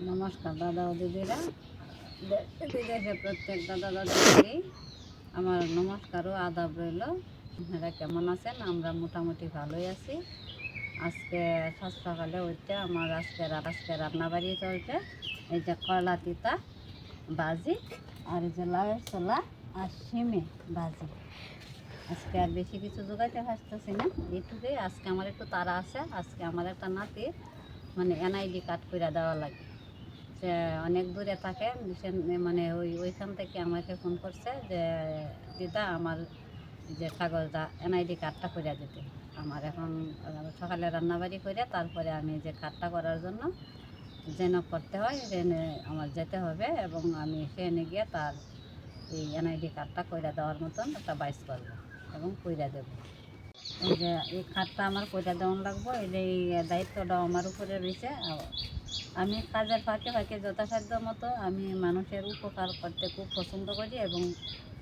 নমস্কার দাদা ও দিদিরা। দে- বিদেশে প্রত্যেক দাদা দাদিদেরই আমার নমস্কার ও আদাব রইল। আপনারা কেমন আছেন? আমরা মোটামুটি ভালোই আছি। আজকে সকালে উঠতে আমার আজকে আজকে রান্নাবাড়ি চলছে। এই যে কলা তিতা বাজি আর এই যে লাউয়ের ছোলা আর সিমে বাজি আজকে আর বেশি কিছু জোগাইতে পারতেছি না। এইটুকুই। আজকে আমার একটু তারা আছে। আজকে আমার একটা নাতি মানে এনআইডি কার্ড করে দেওয়া লাগে অনেক দূরে থাকে, সে মানে ওই, ওইখান থেকে আমাকে ফোন করছে যে, দিদা, আমার যে কাগজটা, এনআইডি কার্ডটা করে দিতে। আমার এখন সকালে রান্নাবাড়ি করে তারপরে আমি যে কার্ডটা করার জন্য যেন করতে হয় ট্রেনে আমার যেতে হবে এবং আমি ট্রেনে গিয়ে তার এই এনআইডি কার্ডটা করে দেওয়ার মতন একটা বাইস করব এবং কইরা দেবো। যে, এই খাটটা আমার কইরা দেওয়ান লাগবো, এই দায়িত্বটা আমার উপরে রয়েছে। আমি কাজের ফাঁকে ফাঁকে যথাসাধ্য মতো আমি মানুষের উপকার করতে খুব পছন্দ করি এবং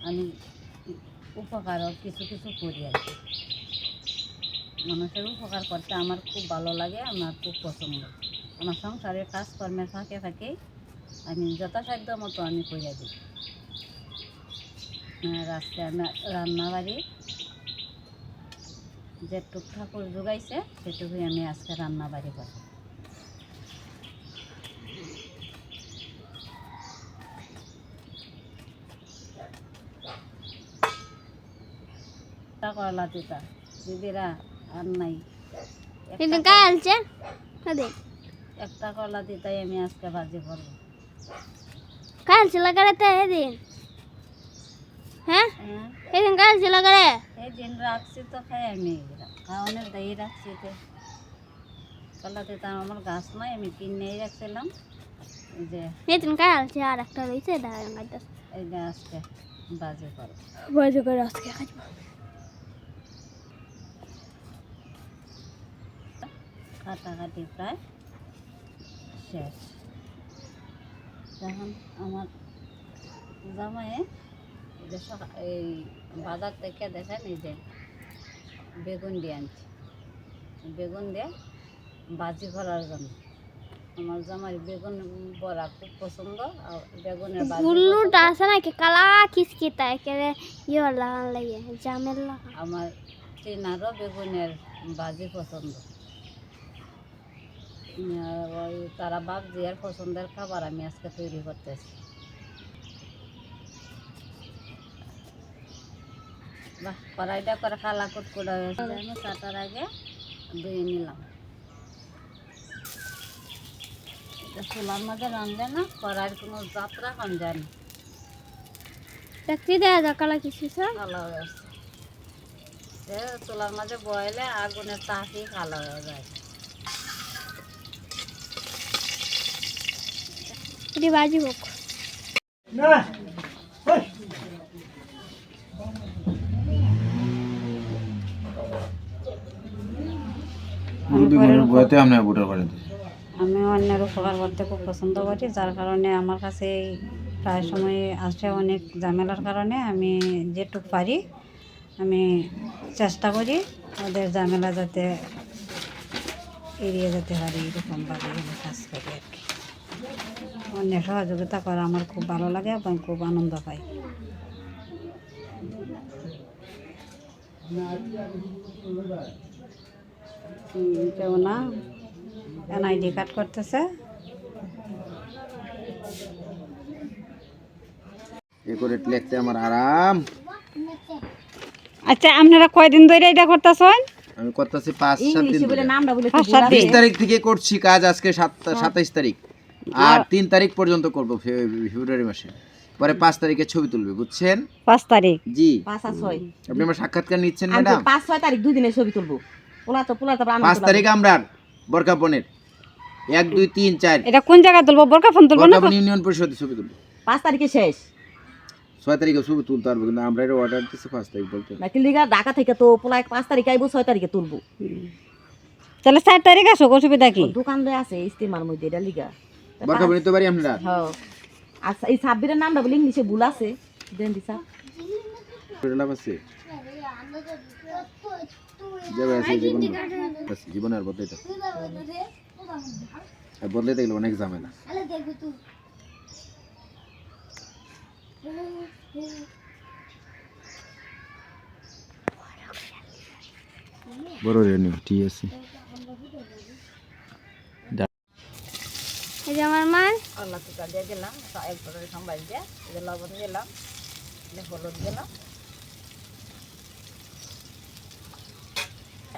আমি উপকারও কিছু কিছু করি আর কি। মানুষের উপকার করতে আমার খুব ভালো লাগে, আমার খুব পছন্দ। আমার সংসারের কাজকর্মের ফাঁকে ফাঁকে আমি যথাসাধ্য মতো আমি করে দিই। আর আজকে আমি রান্নাবাড়ি যে টুক ঠাকুর জোগাইছে, সেটুকুই আমি আজকে রান্না বাড়ি করি করলা তিতা দিদিরা আর নাই। কিন্তু কালছে আরে একটা করলা তিতাই আমি আজকে ভাজি করব। কালছে লাগারে তো? এদিন হ্যাঁ? হ্যাঁ? এদিন কালছে লাগারে এই দিন রাখছি তো খাই আমি খাওয়ানোর দায়ী রাখছি তো। কলাতে তো আমার গাছ নয় আমি কিনেই রাখছিলাম। এই যে এদিন কালছে আর একটা রয়েছে দাঁড়ান এই আজকে বাজে করো বয়স করে আজকে খাইব কাটাকাটি প্রায় শেষ। তখন আমার জামাইয়ে এই এই বাজার থেকে দেখেন এই যে বেগুন দিয়ে আনছি। বেগুন দিয়ে বাজি করার জন্য। আমার জামাই বেগুন বড়া খুব পছন্দ আর বেগুনের বুল্লুটা। আছে নাকি কালা কিসকিতা একেবারে ইয়ে লাগান লাগে জামের আমার টিনারও বেগুনের বাজি পছন্দ। ওই তারা বাপ জিয়ার পছন্দের খাবার আমি আজকে তৈরি করতেছি। বাহ কড়াইটা করে খালা কুটকুটা হয়েছে। আমি কাটার আগে ধুয়ে নিলাম। এটা চুলার মাঝে রাঁধলে না কড়াইয়ের কোনো যাত্রা কম যায় না। যা কালা ভালো হয়ে চুলার মাঝে বয়লে আগুনের তাপই কালো হয়ে যায়। এটি বাজি হোক আমি অন্যের উপকার করতে খুব পছন্দ করি যার কারণে আমার কাছে প্রায় সময় আসে অনেক ঝামেলার কারণে আমি যেটুক পারি আমি চেষ্টা করি ওদের ঝামেলা যাতে এড়িয়ে যেতে পারি এরকমভাবে আমি কাজ করি অন্যের সহযোগিতা করা আমার খুব ভালো লাগে এবং খুব আনন্দ পাই। কেউ না? এনআইডি কার্ড করতেছে। লিখতে আমার আরাম। আচ্ছা আপনারা কয়দিন ধরে এটা করতেছেন? আমি করতেছি পাঁচ সাত দিন পাঁচ সাত দিন তারিখ থেকে করছি কাজ আজকে সাত- সাতাইশ তারিখ। আর তিন তারিখ পর্যন্ত করব ফেব্রুয়ারি মাসে। পরে পাঁচ তারিখে ছবি তুলবে বুঝছেন? পাঁচ তারিখ? জি। পাঁচ আর ছয়। আপনি আমার সাক্ষাৎকার নিচ্ছেন ম্যাডাম? পাঁচ ছয় তারিখ দুই দিনের ছবি তুলবো। পোলা তো পোলা তারপর আমি পাঁচ তারিখ আমরা বরকাপনের এক দুই তিন চার। এটা কোন জায়গায় তুলবো? বোরকা ফোন তুলবো না ইউনিয়ন পরিষদে ছবি তুলবো। পাঁচ তারিখে শেষ। ছয় তারিখে ছবি তুলতে পারব কিন্তু আমরা এটা অর্ডার দিচ্ছি পাঁচ তারিখ বলতে। নাকি লিগা ঢাকা থেকে তো পোলা পাঁচ তারিখে আইবো ছয় তারিখে তুলবো। তাহলে চার তারিখ আসো অসুবিধা কি? দোকান আছে ইস্তেমার মধ্যে এটা লিগা। বরকাপন নিতে পারি আমরা? হ্যাঁ। আচ্ছা এই সাব্বিরের নামটা বলে ইংলিশে ভুল আছে। দেন দিছা লাভ আছে? যাবে আছে জীবন। আছে জীবনের বদলে আর বদলে দেখলে অনেক ঝামেলা। বড় রেনি ঠিক আছে। যে আমার মা আল্লাহ টুকা দিয়ে দিলাম একবারে সম্বাই দিয়ে যে লবণ দিলাম এই হলুদ দিলাম।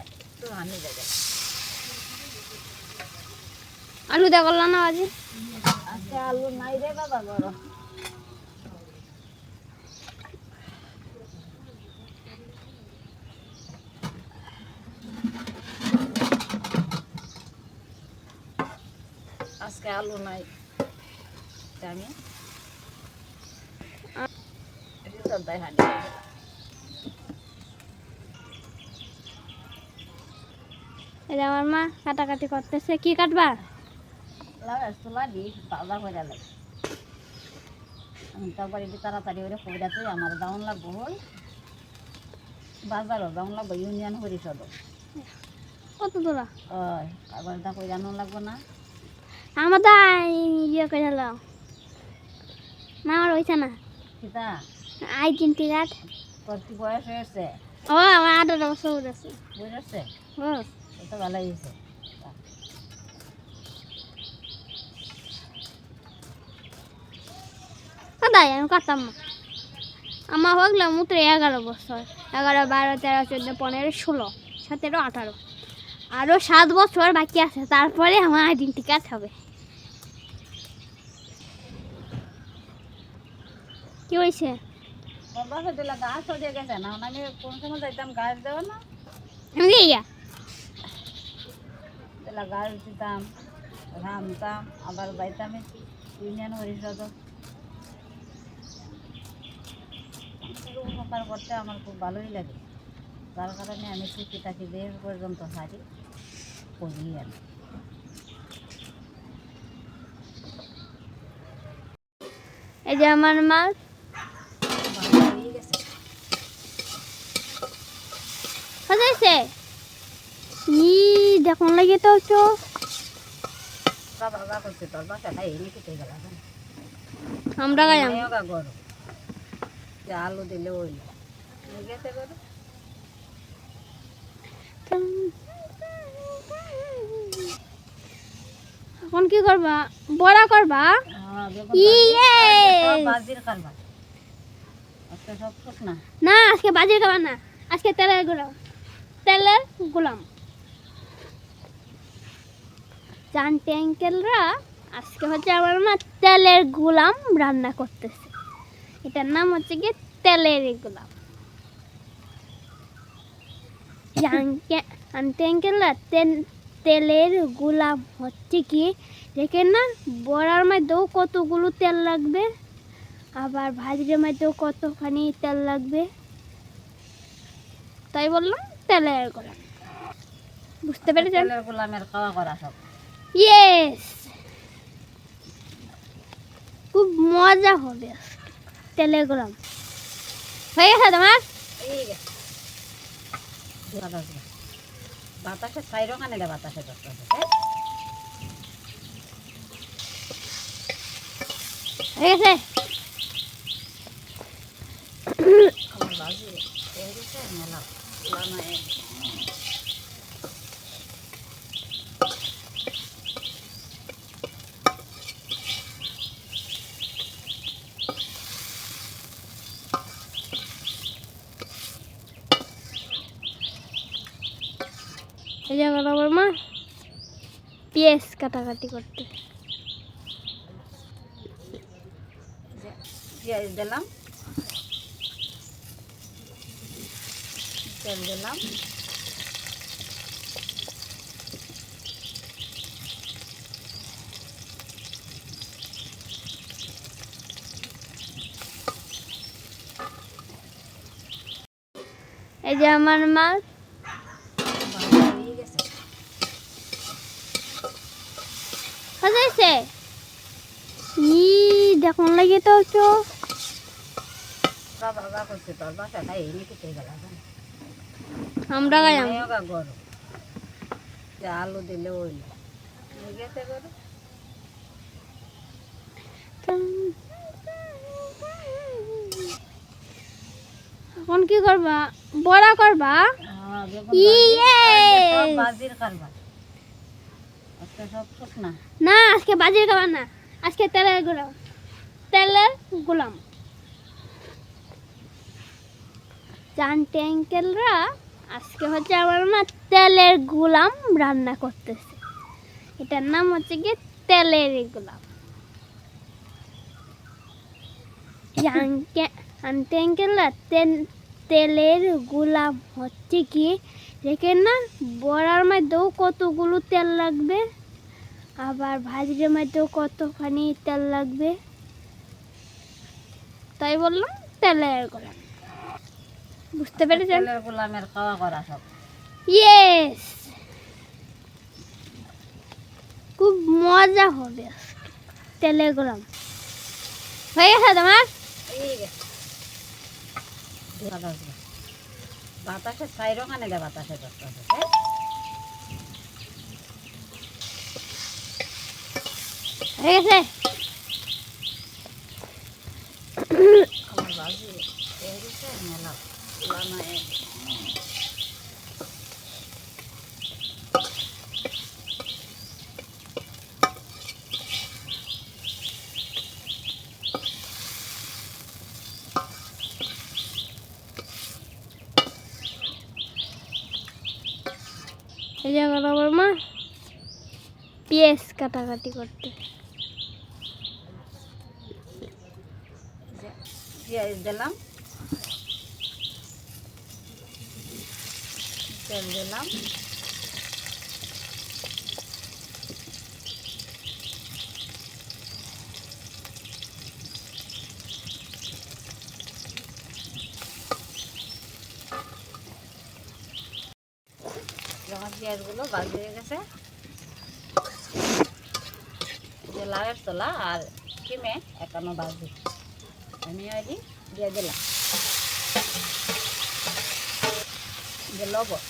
একটু হানি দিয়ে দিলাম। আলু দে করলাম না আজি আজকে আলু নাই রে বাবা বড় আজকে আলু নাই। হানি এই আমার মা কাটাকাটি করতেছে। কি কাটবা? করে লাগে আমি তারপরে একটু তাড়াতাড়ি করে তুই আমার দাউন লাগবো বাজারও দাউন লাগবো ইউনিয়ন পরিষদ কত ওই তা লাগবো না। আমার তো ইয়ে করে হলো না আমার হয়েছে না। কিতা? আই তিন টিকাট তোর কি বয়স হয়েছে ও আমার আঠারো বছর উঠেছে বুঝেছে ও তো ভালোই হয়েছে। কোথায় আমি কাটতাম না। আমার হগলো মাত্র এগারো বছর। এগারো বারো তেরো চোদ্দ পনেরো ষোলো সতেরো আঠারো। আরও সাত বছর বাকি আছে তারপরে আমার আইডেন্টি কার্ড হবে। কি হয়েছে? তোর গাছ হয়ে গেছে না আমি কোন সময় যাইতাম গাছ দেবো না? আমি গাছ দিতাম রামতাম আবার যাইতাম ইউনিয়ন পরিষদ উপকার করতে আমার খুব ভালোই লাগে। যার কারণে আমি টুকি টাকি বেশ পর্যন্ত হারি করি কি। এই যে আমার মাছ ভালো হয়ে গেছে সাজাইছে ই দেখুন লাগে তো গেল আমরা গায়াম আলু দিলে ওই এখন কি করবা? বড়া করবা? হ্যাঁ, ইয়ে! আজকে সব না আজকে বাজির খাবার না। আজকে তেলের গোলাম তেলের গোলাম। জানতে আঙ্কেলরা আজকে হচ্ছে আমার মা তেলের গোলাম রান্না করতেছে। এটার নাম হচ্ছে কি তেলের গোলাম। আন্টি তেলের গোলাম হচ্ছে কি? দেখেন না, বড়ার মধ্যেও কতগুলো তেল লাগবে, আবার ভাজির মধ্যেও কতখানি তেল লাগবে। তাই বললাম তেলের গোলাম। বুঝতে পেরেছেন? তেলের গোলামের খাওয়া করা সব। ইয়েস খুব মজা হবে। তেলের গোলাম। হয়ে গেছে তোমার? বাতাসে চাইরো কানে বাতাসে হয়ে গেছে? আমার মেলা লানা এই যে আমার মা পেঁয়াজ কাটাকাটি করতে। পেঁয়াজ দিলাম। তেল দিলাম। এই যে আমার মাছ। হয়ে হয়েছে ই দেখুন লাগে তো বাবা বাবা করছে তোর বাসাটা এই নিয়ে কেটে গেল আমরা গায়াম দিলে ওই এখন কি করবা? বড়া করবা? না। আজকে বাজির করবা না। আজকে তেলের গোলাম। তেলে গোলাম। জান ট্যাঙ্কেলরা আজকে হচ্ছে আমার মা তেলের গুলাম রান্না করতেছে। এটার নাম হচ্ছে কি তেলের গুলাম। তেলের গুলাম হচ্ছে কি? দেখেন না, বড়ার মধ্যেও কতগুলো তেল লাগবে, আবার ভাজির মধ্যেও কতখানি তেল লাগবে। তাই বললাম তেলের গোলাম। বুঝতে পেরেছেন গোলামের খাওয়া করা সব ইয়েস খুব মজা হবে আজকে। তেলের গোলাম হয়ে গেছে তোমার। বাতাস। বাতাসে চাইরো খানে দে বাতাসে বাতাসে হ্যাঁ? গেছে আমার বাজি মেলা এ এই যে এখন আমার মা পেঁয়াজ কাটাকাটি করতে। পেঁয়াজ দিলাম। তেল দিলাম। যখন পেঁয়াজগুলো বাজি হয়ে গেছে, যে লাউয়ের তোলা আর কিমে একানো বাজি আমি ওই দিয়ে দিলাম। যে লবণ।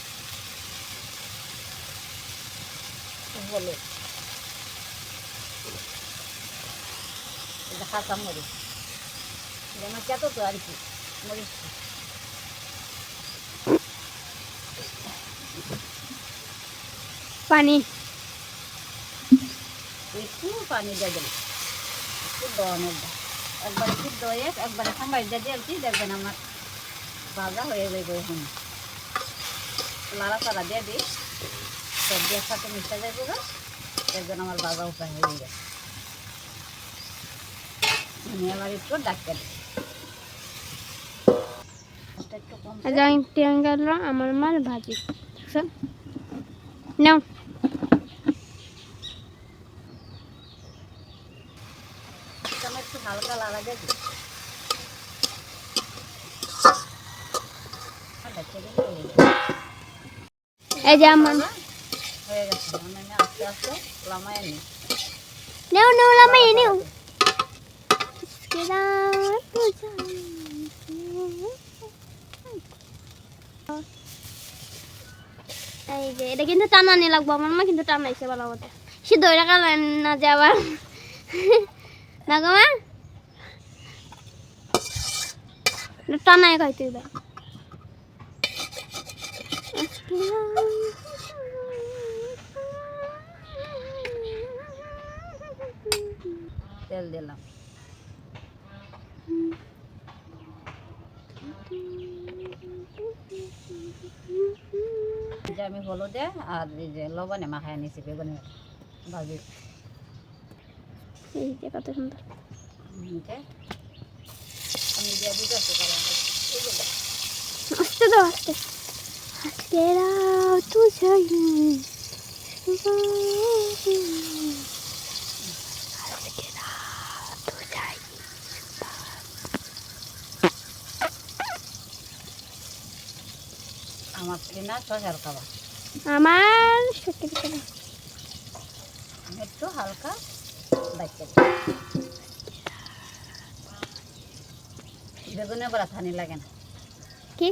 এটা কাঁচা মরিচ। যেন কেত তো আর কি মরিচ। পানি। একটু পানি দিয়ে দিলাম সিদ্ধ অনেক একবারে সিদ্ধ হয়ে একবারে সাম্বার দিয়ে দিয়েছি দেখবেন আমার ভাজা হয়ে যাবে এখন। লাড়া চাড়া দিয়ে দিই। সবজির সাথে মিশে যাবে গা দেখবেন আমার ভাজা উপায় হয়ে গেছে। আমি আবার একটু ডাক্তার দিই আমার মার ভাজি। নাও। একটু হালকা যাবে এই যে আমার আস্তে আস্তে লামায় নিই নেও নেও, লামাই নেও। এই যে, এটা কিন্তু টানানি লাগবো, আমার মা কিন্তু টানাইছে ভালো মতো। সিদ্ধ হয়ে রাখা না যে আবার। না গো মা? টানাই খাইতে তেল দিলাম। যে আমি হলুদে আর এই যে লবণে মাখায় নিছি বেগুনে ভাজি। এই যে কত সুন্দর। আমি দিয়ে দেখ, আস্তে দাও আস্তে আজকে রাত তুঝাই আমার সত্যি একটু হালকা ডাক্তার বেগুনে বড়া থানি লাগে না। কি?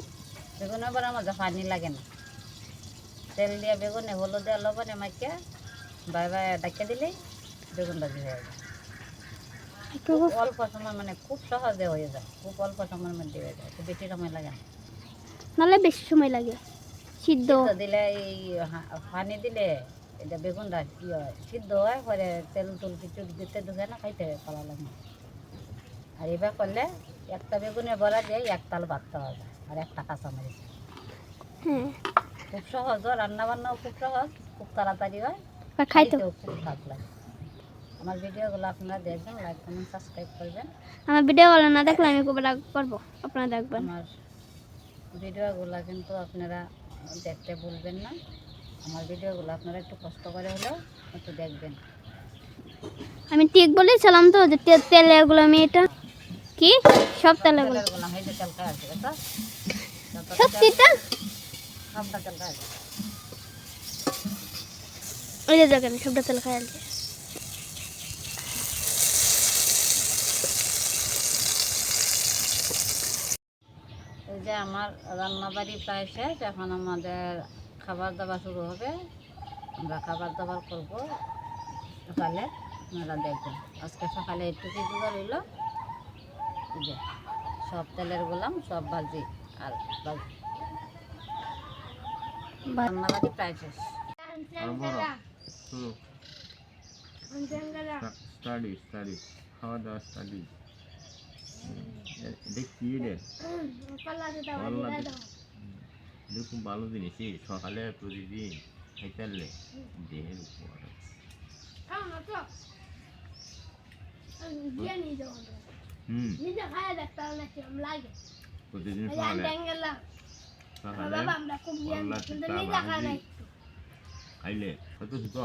বেগুনে বড়া মজা পানি লাগে না। তেল দিয়ে বেগুনে হলুদ দিয়ে লবণে মাখিয়ে বাই বাই ডাকিয়ে দিলেই বেগুন ভাজি হয়ে যায়। খুব অল্প সময় মানে খুব সহজে হয়ে যায়। খুব অল্প সময়ের মধ্যে হয়ে যায়। বেশি সময় লাগে না। নাহলে বেশি সময় লাগে। সিদ্ধ। দিলে এই পানি দিলে এটা বেগুনটা কি হয়? সিদ্ধ হয় পরে তেল তুল কিছু দিতে ঢুকে না খাইতে ভালো লাগে আর এবার করলে একটা বেগুনে বলা যায় এক তাল ভাত খাওয়া যায় আর একটা কাঁচা মরিচ হ্যাঁ। খুব সহজ রান্না বান্নাও খুব সহজ খুব তাড়াতাড়ি হয় খাইতে খুব ভালো লাগে। আমার ভিডিওগুলো আপনারা দেখবেন লাইক কমেন্ট সাবস্ক্রাইব করবেন। আমার ভিডিও ভালো না দেখলে আমি খুব রাগ করব আপনারা দেখবেন। আমার ভিডিওগুলো কিন্তু আপনারা দেখতে ভুলবেন না। আমার ভিডিওগুলো আপনারা একটু কষ্ট করে হলেও একটু দেখবেন। আমি ঠিক বলেছিলাম তো যে তে- তেলেরগুলো আমি এটা। কি? সব তেলেরগুলো তেলের গোলাম এই যে তেল খাওয়া আছে সত্যিটা সবটা তেল খাই আছে। ওই যে দেখেন সবটা তেল খাই আছে যে আমার রান্নাবাড়ি প্রায় শেষ, এখন আমাদের খাবার দাবার শুরু হবে। আমরা খাবার দাবার করব সকালে, আপনারা দেখবেন। আজকে সকালে একটু কি জোগাড় হইল যে, সব তেলের গোলাম, সব ভাজি আর রান্নাবাড়ি প্রায় শেষ। স্টাডি স্টাডি, খাওয়া দাওয়া স্টাডি। দেখি রে দেখুন ভালো জিনিস সকালে প্রতিদিন খাইতে দেহের উপর হুম। প্রতিদিন সকালে সকালে খাইলে কত সুতো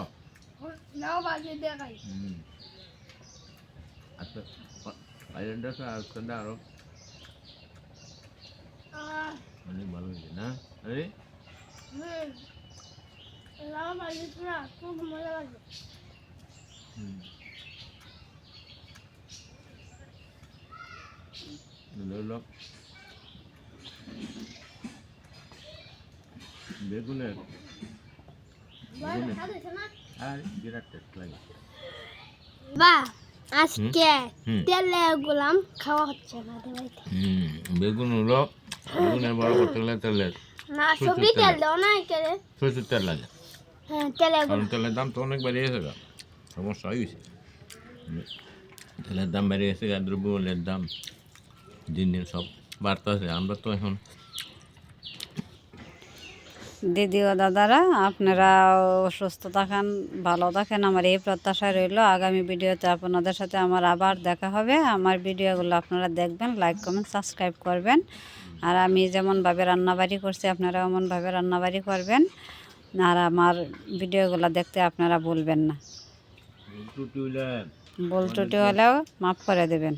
হুম। আচ্ছা 관련돼서 쓴다 그럼 아니 말은 되나? 아니? 응. 나만 이쁘라. 조금 몰라가지고. 응. 놀러. 매군에. 말 하도 되나? 아, 이랬다. 봐. আজকে গুলাম খাওয়া হচ্ছে না বাড়িতে হুম বেগুন হলো বেগুনের বড় করতে গেলে তেলের না সবজি তেল দাও না একেবারে তেল। লাগে। হ্যাঁ কারণ তেলের দাম তো অনেক বেড়ে গেছে সমস্যা হয়ে গেছে। তেলের দাম বেড়ে গেছে গা দ্রব্যমূল্যের দাম দিন দিন সব বাড়তেছে। আমরা তো এখন দিদি ও দাদারা আপনারা সুস্থ থাকেন ভালো থাকেন। আমার এই প্রত্যাশা রইল। আগামী ভিডিওতে আপনাদের সাথে আমার আবার দেখা হবে। আমার ভিডিওগুলো আপনারা দেখবেন লাইক কমেন্ট সাবস্ক্রাইব করবেন। আর আমি যেমনভাবে রান্নাবাড়ি করছি আপনারা এমনভাবে রান্নাবাড়ি করবেন। আর আমার ভিডিওগুলো দেখতে আপনারা ভুলবেন না। ভুল ত্রুটি হলেও মাফ করে দেবেন।